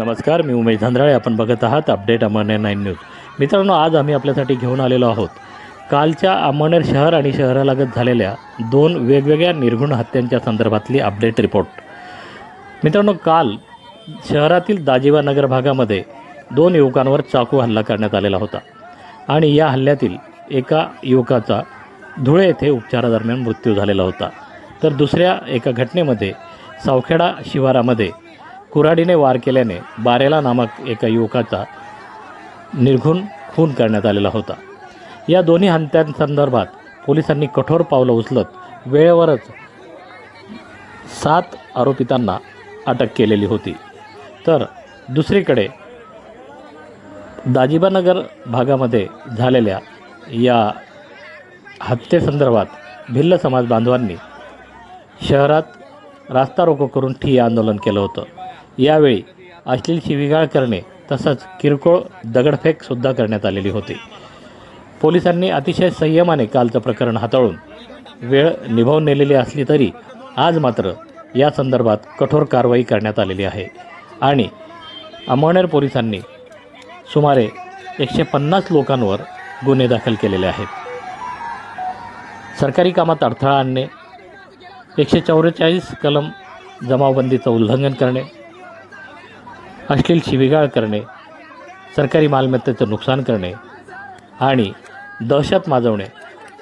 नमस्कार मी उमेश धांद्राळे. आपण बघत आहात अपडेट अमरनेर नाईन न्यूज. मित्रांनो आज आम्ही आपल्यासाठी घेऊन आलेलो आहोत. कालच्या अमरनेर शहर आणि शहरालगत झालेल्या दोन वेगवेगळ्या निर्घुण हत्यांच्या संदर्भातली अपडेट रिपोर्ट. मित्रांनो काल शहरातील दाजीवा नगर भागामध्ये दोन युवकांवर चाकू हल्ला करण्यात आलेला होता आणि या हल्ल्यातील एका युवकाचा धुळे येथे उपचारादरम्यान मृत्यू झालेला होता. तर दुसऱ्या एका घटनेमध्ये सावखेडा शिवारामध्ये कुऱ्हाडीने वार केल्याने बारेला नामक एका युवकाचा निर्घुण खून करण्यात आलेला होता. या दोन्ही हत्यांसंदर्भात पोलिसांनी कठोर पावलं उचलत वेळेवरच सात आरोपितांना अटक केलेली होती. तर दुसरीकडे दाजिबानगर भागामध्ये झालेल्या या हत्येसंदर्भात भिल्ल समाज बांधवांनी शहरात रास्ता रोको करून ठिय्या आंदोलन केलं होतं. यावेळी अश्लील शिवीगाळ करणे तसंच किरकोळ दगडफेकसुद्धा करण्यात आलेली होती. पोलिसांनी अतिशय संयमाने कालचं प्रकरण हाताळून वेळ निभावून नेलेली असली तरी आज मात्र या संदर्भात कठोर कारवाई करण्यात आलेली आहे. आणि अमळनेर पोलिसांनी सुमारे एकशे पन्नास लोकांवर गुन्हे दाखल केलेले आहेत. सरकारी कामात अडथळा आणणे एकशे चौवेचाळीस कलम जमावबंदीचं उल्लंघन करणे अश्लील शिवीगाळ करणे सरकारी मालमत्तेचं नुकसान करणे आणि दहशत माजवणे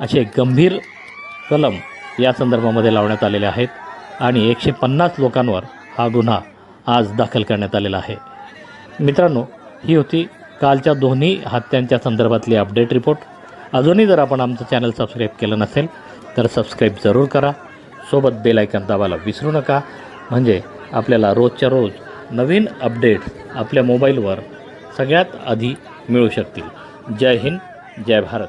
असे गंभीर कलम या संदर्भामध्ये लावण्यात आलेले आहेत आणि एकशे पन्नास लोकांवर हा गुन्हा आज दाखल करण्यात आलेला आहे. मित्रांनो ही होती कालच्या दोन्ही हत्यांच्या संदर्भातली अपडेट रिपोर्ट. अजूनही जर आपण आमचं चॅनल सबस्क्राईब केलं नसेल तर सबस्क्राईब जरूर करा. सोबत बेल आयकॉन दाबायला विसरू नका. म्हणजे आपल्याला रोजच्या रोज नवीन अपडेट्स आपल्या मोबाईलवर सगळ्यात आधी मिळू शकतील. जय हिंद जय भारत.